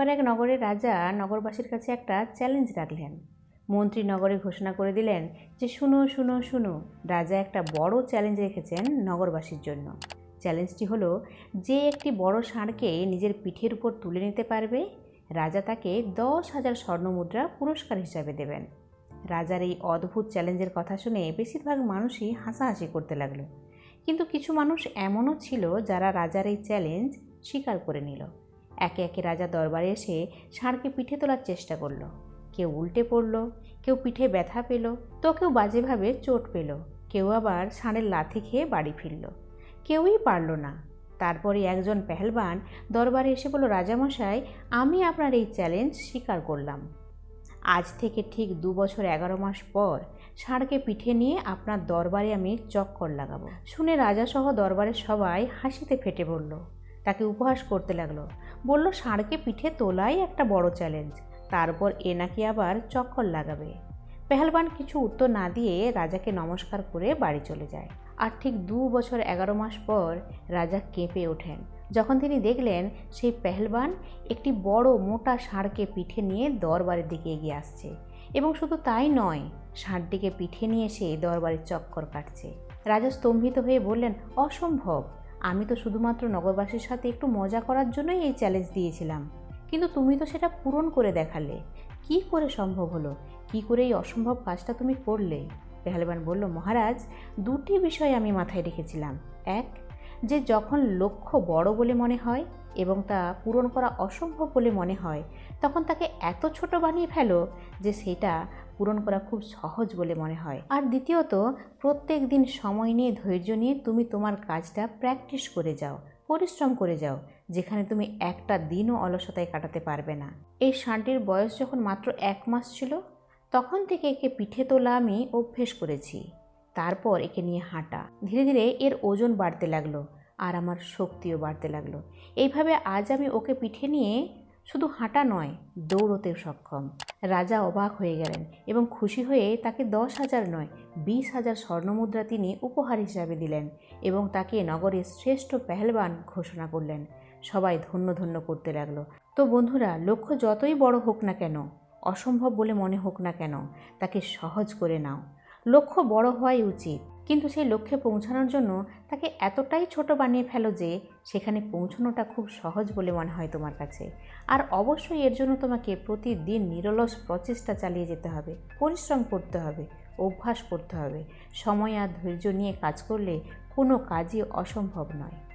একবার এক নগরের রাজা নগরবাসীর কাছে একটা চ্যালেঞ্জ রাখলেন। মন্ত্রী নগরে ঘোষণা করে দিলেন যে, শুনো শুনো শুনো, রাজা একটা বড় চ্যালেঞ্জ রেখেছেন নগরবাসীর জন্য। চ্যালেঞ্জটি হলো, যে একটি বড় ষাঁড়কে নিজের পিঠের উপর তুলে নিতে পারবে, রাজা তাকে দশ হাজার স্বর্ণমুদ্রা পুরস্কার হিসাবে দেবেন। রাজার এই অদ্ভুত চ্যালেঞ্জের কথা শুনে বেশিরভাগ মানুষই হাসাহাসি করতে লাগল। কিন্তু কিছু মানুষ এমনও ছিল যারা রাজার এই চ্যালেঞ্জ স্বীকার করে নিল। একে একে রাজা দরবারে এসে ষাঁড়কে পিঠে তোলার চেষ্টা করল। কেউ উল্টে পড়ল, কেউ পিঠে ব্যথা পেল, তো কেউ বাজেভাবে চোট পেল। কেউ আবার ষাঁড়ের লাথি খেয়ে বাড়ি ফিরল। কেউই পারল না। তারপরে একজন পেহলবান দরবারে এসে বলল, রাজামশাই, আমি আপনার এই চ্যালেঞ্জ স্বীকার করলাম। আজ থেকে ঠিক দু বছর এগারো মাস পর ষাঁড়কে পিঠে নিয়ে আপনার দরবারে আমি চক্কর লাগাবো। শুনে রাজাসহ দরবারের সবাই হাসিতে ফেটে পড়ল। তাকে উপহাস করতে লাগল। বলল ষাঁড়কে পিঠে তোলাই একটা বড় চ্যালেঞ্জ তারপর এ নাকি আবার চক্কর লাগাবে। পেহলবান কিছু উত্তর না দিয়ে রাজাকে নমস্কার করে বাড়ি চলে যায়। আর ঠিক দু বছর এগারো মাস পর রাজা কেঁপে ওঠেন। যখন তিনি দেখলেন সেই পেহলবান একটি বড় মোটা ষাঁড়কে পিঠে নিয়ে দরবারের দিকে এগিয়ে আসছে। এবং শুধু তাই নয় ষাঁড়টিকে পিঠে নিয়ে এসে দরবারের চক্কর কাটছে। রাজা স্তম্ভিত হয়ে বললেন, অসম্ভব! আমি তো শুধুমাত্র নগরবাসীর সাথে একটু মজা করার জন্যই এই চ্যালেঞ্জ দিয়েছিলাম। কিন্তু তুমি তো সেটা পূরণ করে দেখালে। কি করে সম্ভব হলো? কি করে এই অসম্ভব কাজটা তুমি করলে? পেহলবান বলল, মহারাজ, দুটি বিষয় আমি মাথায় রেখেছিলাম। এক যে যখন লক্ষ্য বড় বলে মনে হয় এবং তা পূরণ করা অসম্ভব বলে মনে হয়, তখন তাকে এত ছোট বানিয়ে ফেলো যে সেটা পূরণ করা খুব সহজ বলে মনে হয়। আর দ্বিতীয়ত, প্রত্যেক দিন সময় নিয়ে, ধৈর্য নিয়ে তুমি তোমার কাজটা প্র্যাকটিস করে যাও, পরিশ্রম করে যাও, যেখানে তুমি একটা দিনও অলসতায় কাটাতে পারবে না। এই ষাঁড়টির বয়স যখন মাত্র এক মাস ছিল, তখন থেকে একে পিঠে তোলা আমি অভ্যেস করেছি। তারপর একে নিয়ে হাঁটা। ধীরে ধীরে এর ওজন বাড়তে লাগল আর আমার শক্তিও বাড়তে লাগল। এইভাবে আজ আমি ওকে পিঠে নিয়ে শুধু হাঁটা নয়, দৌড়তেও সক্ষম। রাজা অবাক হয়ে গেলেন এবং খুশি হয়ে তাকে দশ হাজার নয়, বিশ হাজার স্বর্ণমুদ্রা তিনি উপহার হিসাবে দিলেন এবং তাকে নগরের শ্রেষ্ঠ পেহলবান ঘোষণা করলেন। সবাই ধন্য ধন্য করতে লাগল। তো বন্ধুরা, লক্ষ্য যতই বড় হোক না কেন, অসম্ভব বলে মনে হোক না কেন, তাকে সহজ করে নাও। লক্ষ্য বড় হওয়াই উচিত। কিন্তু সেই লক্ষ্যে পৌঁছানোর জন্য তাকে এতটাই ছোট বানিয়ে ফেলো যে, সেখানে পৌঁছানোটা খুব সহজ বলে মনে হয় তোমার কাছে। আর অবশ্যই এর জন্য তোমাকে প্রতিদিন নিরলস প্রচেষ্টা চালিয়ে যেতে হবে। পরিশ্রম করতে হবে, অভ্যাস করতে হবে। সময় আর ধৈর্য নিয়ে কাজ করলে কোনো কাজই অসম্ভব নয়।